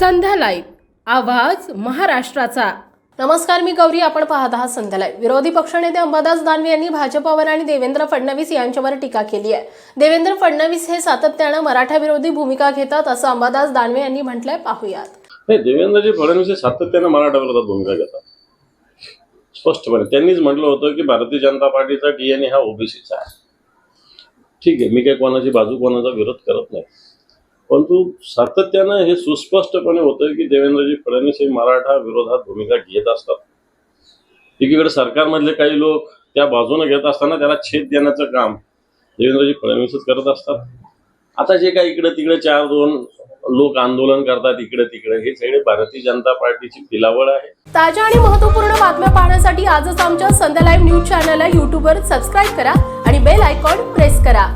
संध्या live आवाज महाराष्ट्राचा. नमस्कार मी गौरी. आपण पाहत आहात संध्या लाईव्ह विरोधी पक्षनेते अंबादास दानवे यांनी भाजपवर आणि देवेंद्र फडणवीस यांच्यावर टीका केली आहे. देवेंद्र फडणवीस हे सातत्यानं मराठा विरोधी भूमिका घेतात असं अंबादास दानवे यांनी म्हटलंय. पाहूयात. नाही देवेंद्रजी फडणवीस हे सातत्यानं मराठा विरोधात भूमिका घेतात. स्पष्टपणे. त्यांनीच म्हटलं होतं की भारतीय जनता पार्टीचा डीएनए हा ओबीसीचा आहे. ठीक आहे मी काही कोणाची बाजू कोणाचा विरोध करत नाही. परंतु सातत्यानं हे सुस्पष्टपणे होतं की देवेंद्रजी फडणवीस हे मराठा विरोधात भूमिका घेत असतात. एकीकडे सरकारमधले काही लोक त्या बाजूने घेत असताना त्याला छेद देण्याचं काम देवेंद्रजी फडणवीसच करत असतात. आता जे काही इकडे तिकडे चार दोन लोक आंदोलन करतात इकडे तिकडे हे सगळे भारतीय जनता पार्टीची फिलावळ आहे. ताज्या आणि महत्त्वपूर्ण बातम्या पाहण्यासाठी आजच आमच्या संध्या लाईव्ह न्यूज चॅनलला युट्यूबवर सबस्क्राईब करा आणि बेल आयकॉन प्रेस करा.